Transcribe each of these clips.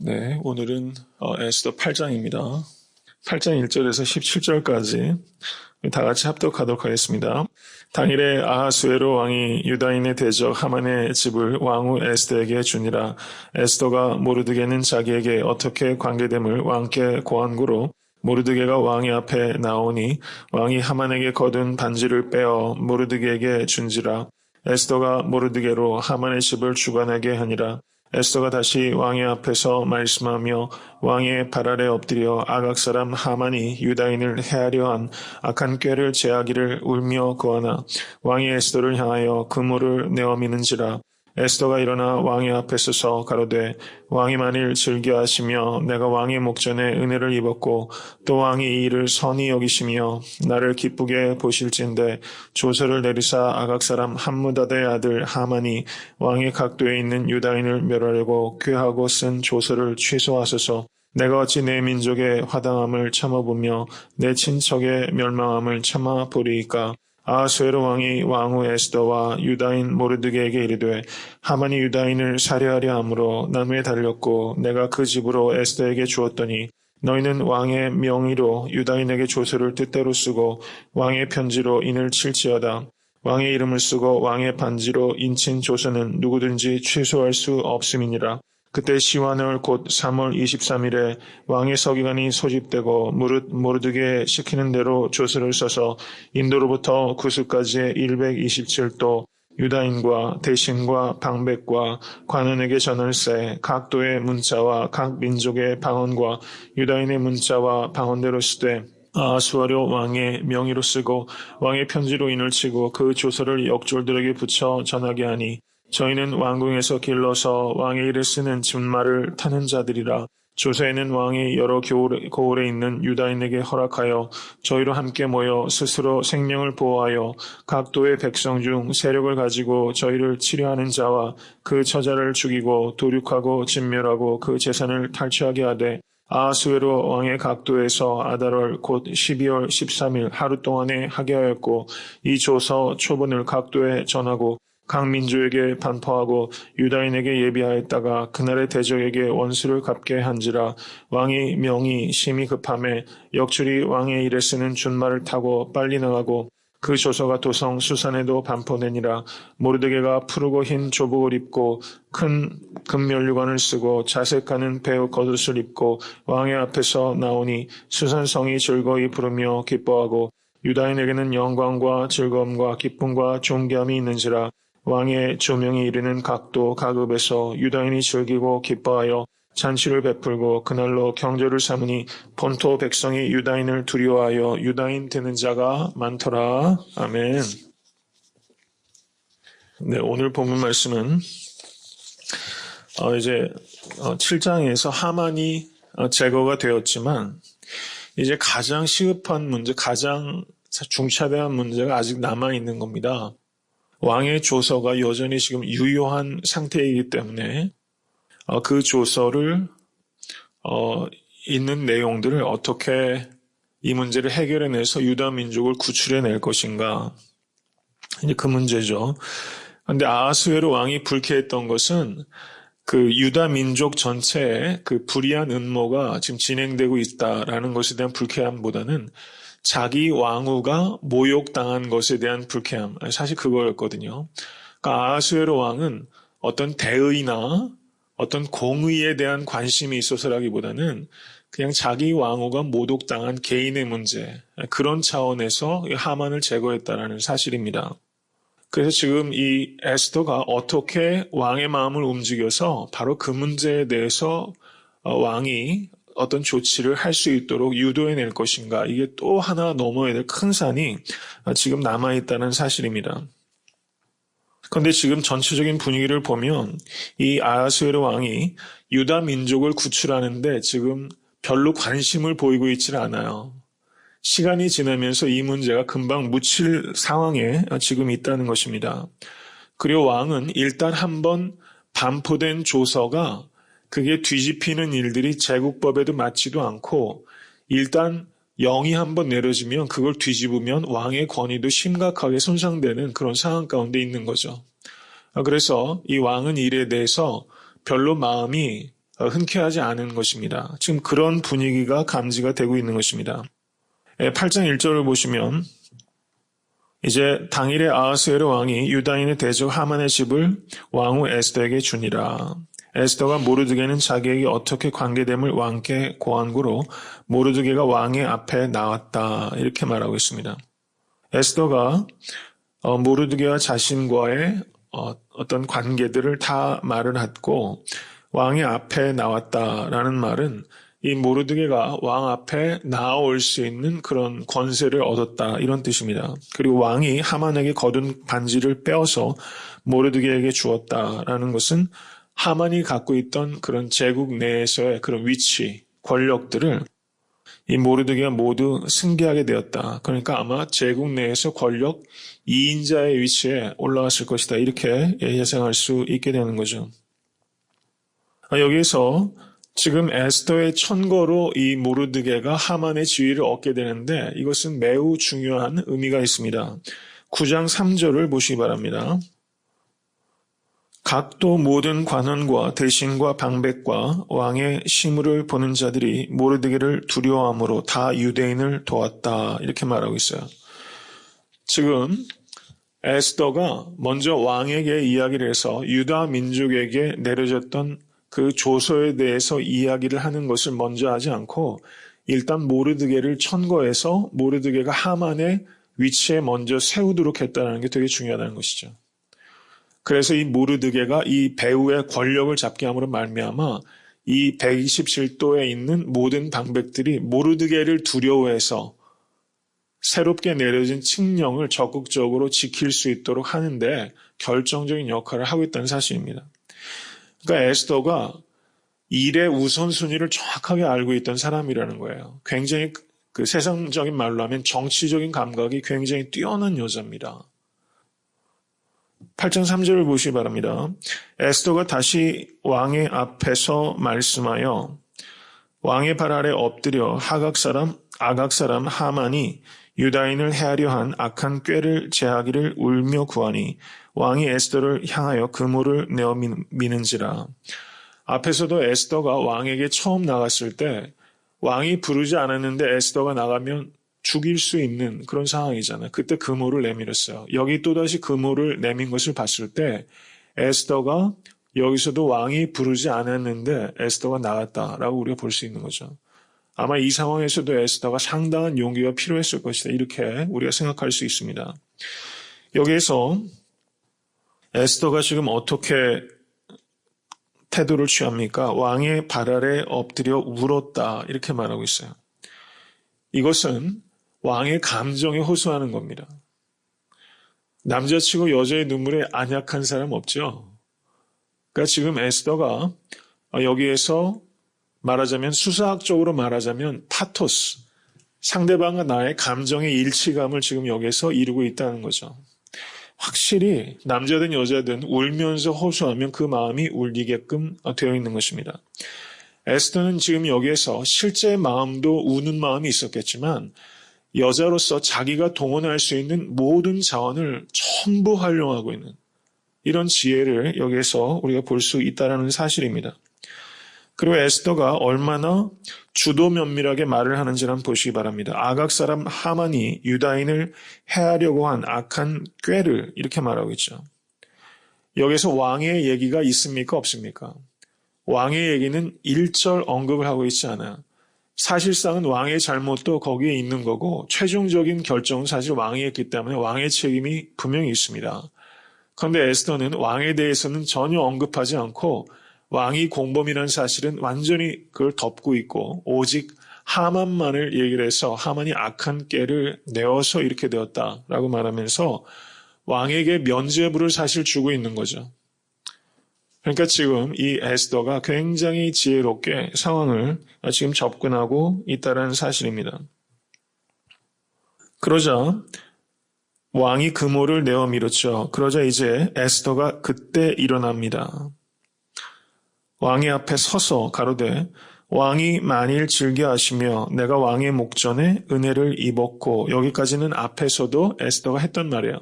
네, 오늘은 어, 에스더 8장입니다. 8장 1절에서 17절까지 다 같이 합독하도록 하겠습니다. 당일에 아하수에로 왕이 유다인의 대적 하만의 집을 왕후 에스더에게 주니라. 에스더가 모르드게는 자기에게 어떻게 관계됨을 왕께 고한구로 모르드게가 왕의 앞에 나오니 왕이 하만에게 거둔 반지를 빼어 모르드게에게 준지라. 에스더가 모르드게로 하만의 집을 주관하게 하니라. 에스더가 다시 왕의 앞에서 말씀하며 왕의 발 아래 엎드려 아각 사람 하만이 유다인을 해하려 한 악한 꾀를 제하기를 울며 구하나 왕이 에스더를 향하여 그물을 내어 미는지라 에스더가 일어나 왕의 앞에 서서 가로되 왕이 만일 즐겨하시며 내가 왕의 목전에 은혜를 입었고 또 왕이 이 일을 선히 여기시며 나를 기쁘게 보실진데 조서를 내리사 아각 사람 함무다의 아들 하만이 왕의 각도에 있는 유다인을 멸하려고 꾀하고 쓴 조서를 취소하소서. 내가 어찌 내 민족의 화당함을 참아보며 내 친척의 멸망함을 참아보리이까 아하수에로 왕이 왕후 에스더와 유다인 모르드게에게 이르되 하만이 유다인을 살해하려 함으로 나무에 달렸고 내가 그 집으로 에스더에게 주었더니 너희는 왕의 명의로 유다인에게 조서를 뜻대로 쓰고 왕의 편지로 인을 칠지어다. 왕의 이름을 쓰고 왕의 반지로 인친 조서는 누구든지 취소할 수 없음이니라. 그때 시완월 곧 3월 23일에 왕의 서기관이 소집되고 무릇 모르드게 시키는 대로 조서를 써서 인도로부터 구수까지의 127도 유다인과 대신과 방백과 관원에게 전을세 각 도의 문자와 각 민족의 방언과 유다인의 문자와 방언대로 쓰되 아수아료 왕의 명의로 쓰고 왕의 편지로 인을 치고 그 조서를 역졸들에게 붙여 전하게 하니 저희는 왕궁에서 길러서 왕의 일을 쓰는 준말을 타는 자들이라. 조서에는 왕이 여러 겨울에, 고을에 있는 유다인에게 허락하여 저희로 함께 모여 스스로 생명을 보호하여 각 도의 백성 중 세력을 가지고 저희를 치료하는 자와 그 처자를 죽이고 도륙하고 진멸하고 그 재산을 탈취하게 하되 아하수에로 왕의 각도에서 아달월 곧 12월 13일 하루 동안에 하게 하였고 이 조서 초본을 각도에 전하고 각 민족에게 반포하고 유다인에게 예비하였다가 그날의 대적에게 원수를 갚게 한지라 왕이 명이 심히 급함에 역줄이 왕의 일에 쓰는 준말을 타고 빨리 나가고 그 조서가 도성 수산에도 반포되니라 모르드게가 푸르고 흰 조복을 입고 큰 금면류관을 쓰고 자색하는 배우 겉옷을 입고 왕의 앞에서 나오니 수산성이 즐거이 부르며 기뻐하고 유다인에게는 영광과 즐거움과 기쁨과 존귀함이 있는지라 왕의 조명이 이르는 각도 가급에서 유다인이 즐기고 기뻐하여 잔치를 베풀고 그날로 경제를 삼으니 본토 백성이 유다인을 두려워하여 유다인 되는 자가 많더라. 아멘. 네, 오늘 본문 말씀은 어, 이제 7장에서 하만이 어, 제거가 되었지만 이제 가장 시급한 문제, 가장 중차대한 문제가 아직 남아 있는 겁니다. 왕의 조서가 여전히 지금 유효한 상태이기 때문에 어, 그 조서를 어, 있는 내용들을 어떻게 이 문제를 해결해내서 유다 민족을 구출해낼 것인가 이제 그 문제죠. 근데 아하수에로 왕이 불쾌했던 것은 그 유다 민족 전체에 그 불의한 음모가 지금 진행되고 있다라는 것에 대한 불쾌함보다는 자기 왕후가 모욕당한 것에 대한 불쾌함. 사실 그거였거든요. 그러니까 아하수에로 왕은 어떤 대의나 어떤 공의에 대한 관심이 있어서라기보다는 그냥 자기 왕후가 모독당한 개인의 문제 그런 차원에서 하만을 제거했다라는 사실입니다. 그래서 지금 이 에스더가 어떻게 왕의 마음을 움직여서 바로 그 문제에 대해서 어, 왕이 어떤 조치를 할 수 있도록 유도해낼 것인가 이게 또 하나 넘어야 될 큰 산이 지금 남아있다는 사실입니다. 그런데 지금 전체적인 분위기를 보면 이 아하수에르 왕이 유다 민족을 구출하는데 지금 별로 관심을 보이고 있지는 않아요. 시간이 지나면서 이 문제가 금방 묻힐 상황에 지금 있다는 것입니다. 그리고 왕은 일단 한번 반포된 조서가 그게 뒤집히는 일들이 제국법에도 맞지도 않고 일단 영이 한번 내려지면 그걸 뒤집으면 왕의 권위도 심각하게 손상되는 그런 상황 가운데 있는 거죠. 아, 그래서 이 왕은 일에 대해서 별로 마음이 어, 흔쾌하지 않은 것입니다. 지금 그런 분위기가 감지가 되고 있는 것입니다. 8장 1절을 보시면 이제 당일에 아하스웨르 왕이 유다인의 대적 하만의 집을 왕후 에스더에게 주니라. 에스더가 모르드게는 자기에게 어떻게 관계됨을 왕께 고한 구로 모르드게가 왕의 앞에 나왔다 이렇게 말하고 있습니다. 에스더가 어, 모르드게와 자신과의 어, 어떤 관계들을 다 말을 했고 왕의 앞에 나왔다라는 말은 이 모르드게가 왕 앞에 나올 수 있는 그런 권세를 얻었다 이런 뜻입니다. 그리고 왕이 하만에게 거둔 반지를 빼어서 모르드게에게 주었다라는 것은 하만이 갖고 있던 그런 제국 내에서의 그런 위치, 권력들을 이 모르드게가 모두 승계하게 되었다. 그러니까 아마 제국 내에서 권력 2인자의 위치에 올라갔을 것이다. 이렇게 예상할 수 있게 되는 거죠. 아, 여기에서 지금 에스더의 천거로 이 모르드게가 하만의 지위를 얻게 되는데 이것은 매우 중요한 의미가 있습니다. 9장 3절을 보시기 바랍니다. 각도 모든 관원과 대신과 방백과 왕의 시물을 보는 자들이 모르드게를 두려워함으로 다 유대인을 도왔다 이렇게 말하고 있어요. 지금 에스더가 먼저 왕에게 이야기를 해서 유다 민족에게 내려졌던 그 조서에 대해서 이야기를 하는 것을 먼저 하지 않고 일단 모르드게를 천거해서 모르드게가 하만의 위치에 먼저 세우도록 했다는 게 되게 중요하다는 것이죠. 그래서 이 모르드게가 이 배우의 권력을 잡게 함으로 말미암아 이 127도에 있는 모든 방백들이 모르드게를 두려워해서 새롭게 내려진 칙령을 적극적으로 지킬 수 있도록 하는데 결정적인 역할을 하고 있다는 사실입니다. 그러니까 에스더가 일의 우선순위를 정확하게 알고 있던 사람이라는 거예요. 굉장히 그 세상적인 말로 하면 정치적인 감각이 굉장히 뛰어난 여자입니다. 8장 3절을 보시기 바랍니다. 에스더가 다시 왕의 앞에서 말씀하여 왕의 발 아래 엎드려 하각 사람, 아각 사람 하만이 유다인을 해하려 한 악한 꾀를 제하기를 울며 구하니 왕이 에스더를 향하여 그물을 내어 미는지라. 앞에서도 에스더가 왕에게 처음 나갔을 때 왕이 부르지 않았는데 에스더가 나가면 죽일 수 있는 그런 상황이잖아요. 그때 그물을 내밀었어요. 여기 또다시 그물을 내민 것을 봤을 때 에스더가 여기서도 왕이 부르지 않았는데 에스더가 나갔다라고 우리가 볼 수 있는 거죠. 아마 이 상황에서도 에스더가 상당한 용기가 필요했을 것이다. 이렇게 우리가 생각할 수 있습니다. 여기에서 에스더가 지금 어떻게 태도를 취합니까? 왕의 발 아래 엎드려 울었다. 이렇게 말하고 있어요. 이것은 왕의 감정에 호소하는 겁니다. 남자치고 여자의 눈물에 안약한 사람 없죠? 그러니까 지금 에스더가 여기에서 말하자면 수사학적으로 말하자면 파토스, 상대방과 나의 감정의 일치감을 지금 여기서 이루고 있다는 거죠. 확실히 남자든 여자든 울면서 호소하면 그 마음이 울리게끔 되어 있는 것입니다. 에스더는 지금 여기에서 실제 마음도 우는 마음이 있었겠지만 여자로서 자기가 동원할 수 있는 모든 자원을 전부 활용하고 있는 이런 지혜를 여기에서 우리가 볼 수 있다는 사실입니다. 그리고 에스더가 얼마나 주도 면밀하게 말을 하는지를 보시기 바랍니다. 아각 사람 하만이 유다인을 해하려고 한 악한 꾀를 이렇게 말하고 있죠. 여기서 왕의 얘기가 있습니까? 없습니까? 왕의 얘기는 일절 언급을 하고 있지 않아요. 사실상은 왕의 잘못도 거기에 있는 거고 최종적인 결정은 사실 왕이 했기 때문에 왕의 책임이 분명히 있습니다. 그런데 에스더는 왕에 대해서는 전혀 언급하지 않고 왕이 공범이라는 사실은 완전히 그걸 덮고 있고 오직 하만만을 얘기를 해서 하만이 악한 깨를 내어서 이렇게 되었다라고 말하면서 왕에게 면죄부를 사실 주고 있는 거죠. 그러니까 지금 이 에스더가 굉장히 지혜롭게 상황을 지금 접근하고 있다는 사실입니다. 그러자 왕이 그모를 내어 밀었죠. 그러자 이제 에스더가 그때 일어납니다. 왕의 앞에 서서 가로되 왕이 만일 즐겨하시며 내가 왕의 목전에 은혜를 입었고 여기까지는 앞에서도 에스더가 했던 말이에요.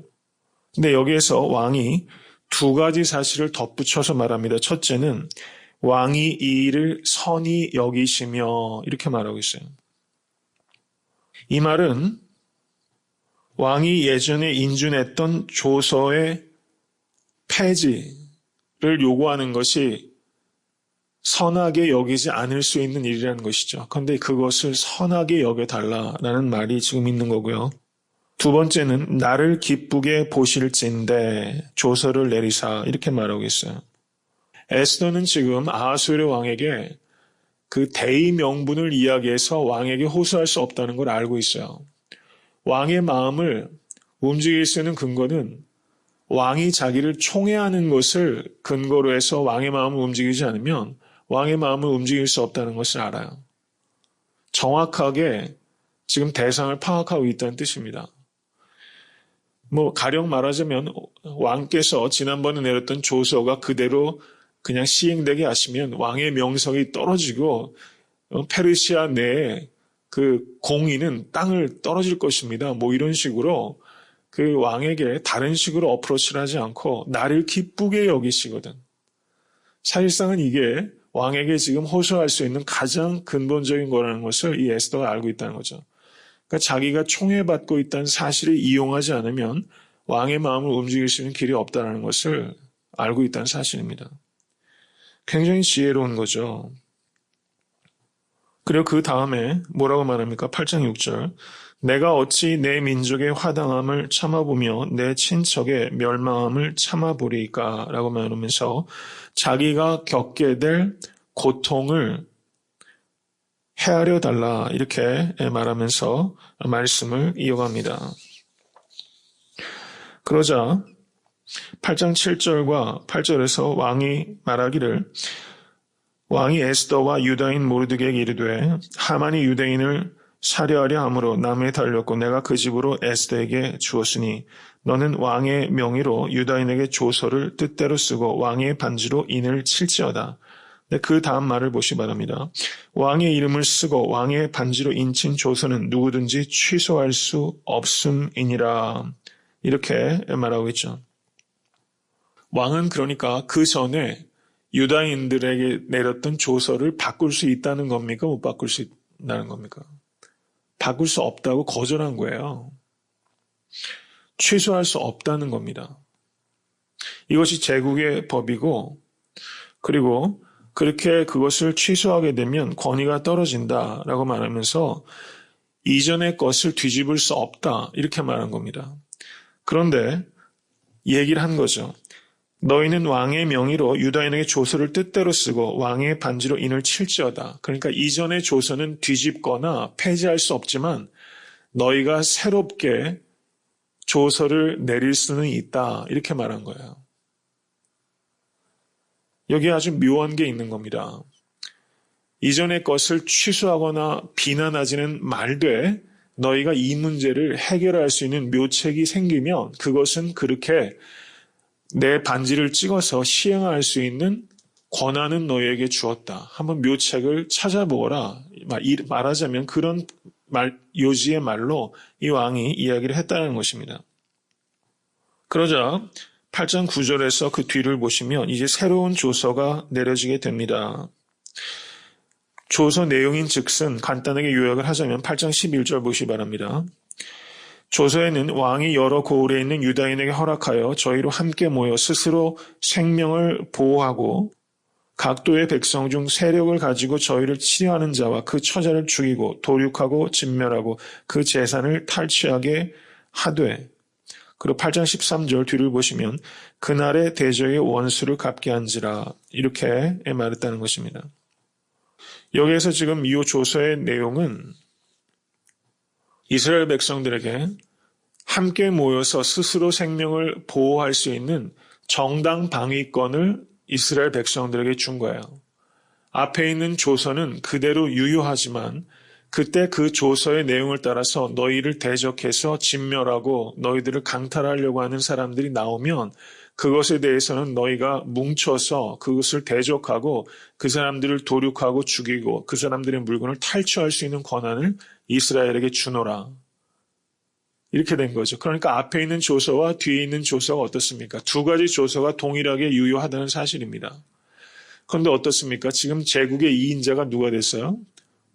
근데 여기에서 왕이 두 가지 사실을 덧붙여서 말합니다. 첫째는 왕이 이 일을 선히 여기시며 이렇게 말하고 있어요. 이 말은 왕이 예전에 인준했던 조서의 폐지를 요구하는 것이 선하게 여기지 않을 수 있는 일이라는 것이죠. 그런데 그것을 선하게 여겨달라라는 말이 지금 있는 거고요. 두 번째는 나를 기쁘게 보실진데 조서를 내리사 이렇게 말하고 있어요. 에스더는 지금 아하수르 왕에게 그 대의 명분을 이야기해서 왕에게 호소할 수 없다는 걸 알고 있어요. 왕의 마음을 움직일 수 있는 근거는 왕이 자기를 총애하는 것을 근거로 해서 왕의 마음을 움직이지 않으면 왕의 마음을 움직일 수 없다는 것을 알아요. 정확하게 지금 대상을 파악하고 있다는 뜻입니다. 뭐 가령 말하자면 왕께서 지난번에 내렸던 조서가 그대로 그냥 시행되게 하시면 왕의 명성이 떨어지고 어, 페르시아 내에 그 공인은 땅을 떨어질 것입니다. 뭐 이런 식으로 그 왕에게 다른 식으로 어프로치를 하지 않고 나를 기쁘게 여기시거든. 사실상은 이게 왕에게 지금 호소할 수 있는 가장 근본적인 거라는 것을 이 에스더가 알고 있다는 거죠. 그러니까 자기가 총애받고 있다는 사실을 이용하지 않으면 왕의 마음을 움직일 수 있는 길이 없다는 것을 알고 있다는 사실입니다. 굉장히 지혜로운 거죠. 그리고 그 다음에 뭐라고 말합니까? 8장 6절. 내가 어찌 내 민족의 화당함을 참아보며 내 친척의 멸망함을 참아보리까? 라고 말하면서 자기가 겪게 될 고통을 헤아려 달라. 이렇게 말하면서 말씀을 이어갑니다. 그러자 8장 7절과 8절에서 왕이 말하기를 왕이 에스더와 유다인 모르드게에게 이르되 하만이 유대인을 살해하려 함으로 남에 달렸고 내가 그 집으로 에스더에게 주었으니 너는 왕의 명의로 유다인에게 조서를 뜻대로 쓰고 왕의 반지로 인을 칠지어다. 네, 그 다음 말을 보시 바랍니다. 왕의 이름을 쓰고 왕의 반지로 인친 조서는 누구든지 취소할 수 없음이니라. 이렇게 말하고 있죠. 왕은 그러니까 그 전에 유다인들에게 내렸던 조서를 바꿀 수 있다는 겁니까? 못 바꿀 수 있다는 겁니까? 바꿀 수 없다고 거절한 거예요. 취소할 수 없다는 겁니다. 이것이 제국의 법이고, 그리고 그렇게 그것을 취소하게 되면 권위가 떨어진다라고 말하면서 이전의 것을 뒤집을 수 없다. 이렇게 말한 겁니다. 그런데 얘기를 한 거죠. 너희는 왕의 명의로 유다인에게 조서를 뜻대로 쓰고 왕의 반지로 인을 칠지어다. 그러니까 이전의 조서는 뒤집거나 폐지할 수 없지만 너희가 새롭게 조서를 내릴 수는 있다. 이렇게 말한 거예요. 여기에 아주 묘한 게 있는 겁니다. 이전의 것을 취소하거나 비난하지는 말되 너희가 이 문제를 해결할 수 있는 묘책이 생기면 그것은 그렇게 내 반지를 찍어서 시행할 수 있는 권한은 너희에게 주었다. 한번 묘책을 찾아보거라. 말하자면 그런 말, 요지의 말로 이 왕이 이야기를 했다는 것입니다. 그러자 8장 9절에서 그 뒤를 보시면 이제 새로운 조서가 내려지게 됩니다. 조서 내용인 즉슨 간단하게 요약을 하자면 8장 11절 보시 바랍니다. 조서에는 왕이 여러 고을에 있는 유다인에게 허락하여 저희로 함께 모여 스스로 생명을 보호하고 각도의 백성 중 세력을 가지고 저희를 치료하는 자와 그 처자를 죽이고 도륙하고 진멸하고 그 재산을 탈취하게 하되 그리고 8장 13절 뒤를 보시면 그날의 대적의 원수를 갚게 한지라 이렇게 말했다는 것입니다. 여기에서 지금 이 조서의 내용은 이스라엘 백성들에게 함께 모여서 스스로 생명을 보호할 수 있는 정당 방위권을 이스라엘 백성들에게 준 거예요. 앞에 있는 조서는 그대로 유효하지만 그때 그 조서의 내용을 따라서 너희를 대적해서 진멸하고 너희들을 강탈하려고 하는 사람들이 나오면 그것에 대해서는 너희가 뭉쳐서 그것을 대적하고 그 사람들을 도륙하고 죽이고 그 사람들의 물건을 탈취할 수 있는 권한을 이스라엘에게 주노라. 이렇게 된 거죠. 그러니까 앞에 있는 조서와 뒤에 있는 조서가 어떻습니까? 두 가지 조서가 동일하게 유효하다는 사실입니다. 그런데 어떻습니까? 지금 제국의 2인자가 누가 됐어요?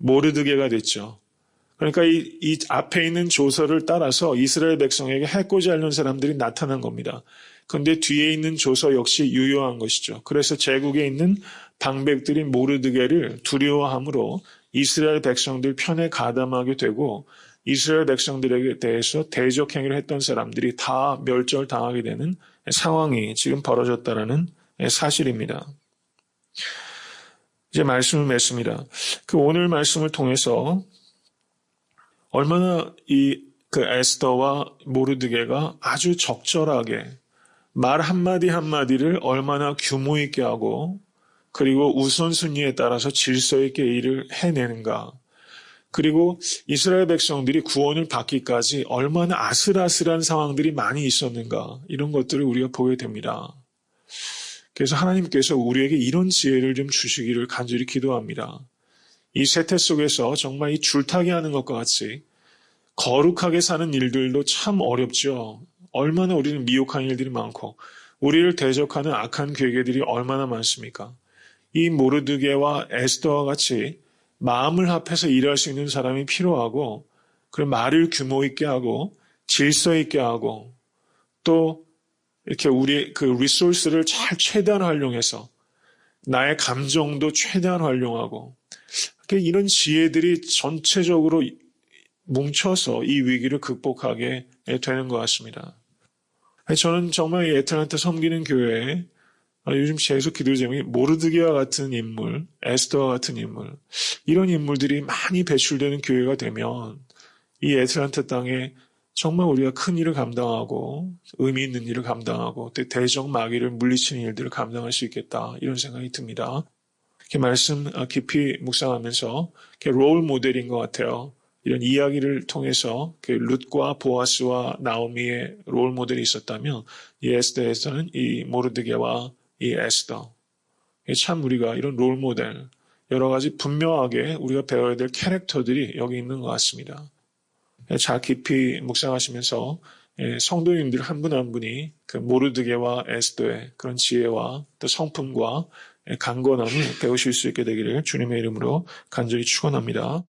모르드게가 됐죠. 그러니까 이, 이 앞에 있는 조서를 따라서 이스라엘 백성에게 해코지 하려는 사람들이 나타난 겁니다. 그런데 뒤에 있는 조서 역시 유효한 것이죠. 그래서 제국에 있는 방백들이 모르드게를 두려워함으로 이스라엘 백성들 편에 가담하게 되고 이스라엘 백성들에게 대해서 대적 행위를 했던 사람들이 다 멸절당하게 되는 상황이 지금 벌어졌다라는 사실입니다. 이제 말씀을 맺습니다. 그 오늘 말씀을 통해서 얼마나 이 그 에스더와 모르드게가 아주 적절하게 말 한마디 한마디를 얼마나 규모 있게 하고 그리고 우선순위에 따라서 질서 있게 일을 해내는가. 그리고 이스라엘 백성들이 구원을 받기까지 얼마나 아슬아슬한 상황들이 많이 있었는가. 이런 것들을 우리가 보게 됩니다. 그래서 하나님께서 우리에게 이런 지혜를 좀 주시기를 간절히 기도합니다. 이 세태 속에서 정말 이 줄타기 하는 것과 같이 거룩하게 사는 일들도 참 어렵죠. 얼마나 우리는 미혹한 일들이 많고 우리를 대적하는 악한 괴계들이 얼마나 많습니까? 이 모르드게와 에스더와 같이 마음을 합해서 일할 수 있는 사람이 필요하고 그런 말을 규모 있게 하고 질서 있게 하고 또 이렇게 우리 그 리소스를 잘 최대한 활용해서 나의 감정도 최대한 활용하고 이런 지혜들이 전체적으로 뭉쳐서 이 위기를 극복하게 되는 것 같습니다. 저는 정말 이 애틀란타 섬기는 교회에 요즘 계속 기도 제목이 모르드게와 같은 인물, 에스더와 같은 인물, 이런 인물들이 많이 배출되는 교회가 되면 이 애틀란타 땅에 정말 우리가 큰 일을 감당하고 의미 있는 일을 감당하고 또 대적 마귀를 물리치는 일들을 감당할 수 있겠다 이런 생각이 듭니다. 이렇게 말씀 깊이 묵상하면서 이렇게 롤 모델인 것 같아요. 이런 이야기를 통해서 그 룻과 보아스와 나오미의 롤 모델이 있었다면 이 에스더에서는 이 모르드게와 이 에스더 참 우리가 이런 롤 모델 여러 가지 분명하게 우리가 배워야 될 캐릭터들이 여기 있는 것 같습니다. 잘 깊이 묵상하시면서 예, 성도님들 한분한 분이 그 모르드게와 에스더의 그런 지혜와 또 성품과 강건함을 배우실 수 있게 되기를 주님의 이름으로 간절히 축원합니다.